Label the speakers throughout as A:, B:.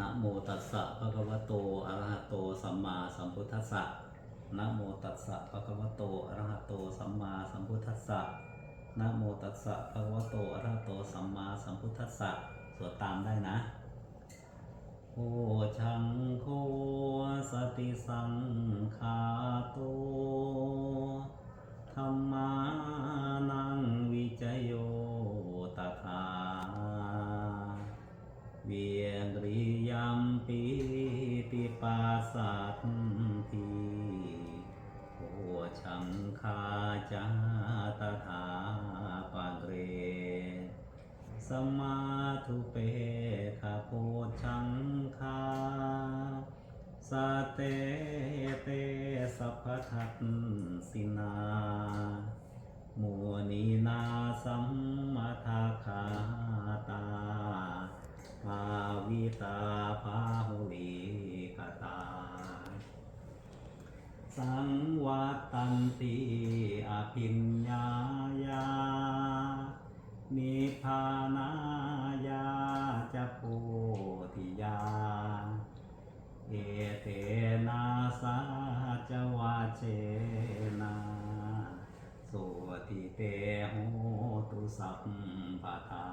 A: นะโมตัสสะภะคะวะโตอะระหะโตสัมมาสัมพุทธัสสะนะโมตัสสะภะคะวะโตอะระหะโตสัมมาสัมพุทธัสสะนะโมตัสสะภะคะวะโตอะระหะโตสัมมาสัมพุทธัสสะสวดตามได้นะโอชังโคสติสังคาโตธรรมานังวิจโยตถาเวีย ปัสสัทธีโอชังคาจาตถาปังเร สมาทุเปขโพชังคาสเตเตสัพพทัตสินามัวนีนาสัมมาทาคาตาภาวิตาภาหุลิ ตา สังวัตตันติอภิญญายา นิพานายาจะโพธิยา เอเตนะสาจวาเชนะสุติเตโหตุสัพพทา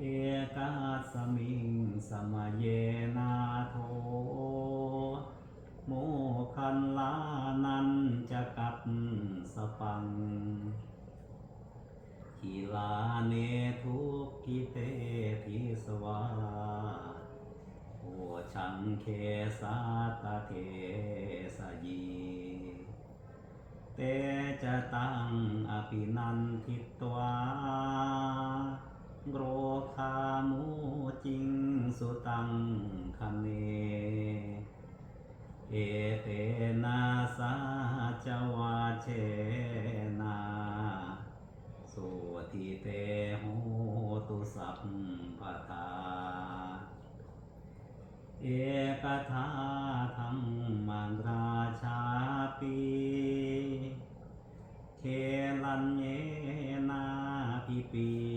A: เอกาสมิงสมเยนาโท โมคันลานันจะกัดสปังขีลาเนทุกกิเตทิสวาโอชังเคสาตเทสยีเตจะตังอภินันทิตวา โรคามุจิงสุตังคะเน เอเตนะสาจวาเชนาสุติเตโหตุสัพพทา เอกทาธรรมังราชาปีเคลันเยนาพิปี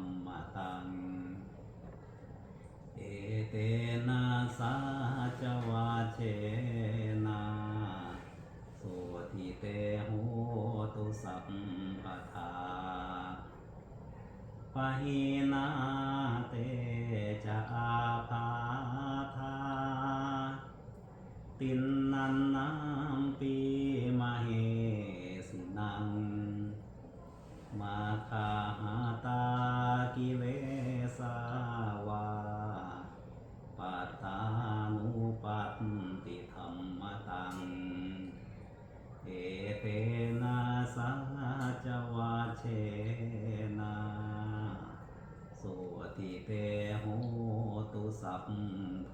A: ติธรรมตัง เอเตนะสาจวาเชนะสุทิเตโหตุสัพพทาปะหินาเตจะอาภาธาตินนันนามปีมาเหสินัง มาคาหาตา Mengatakan,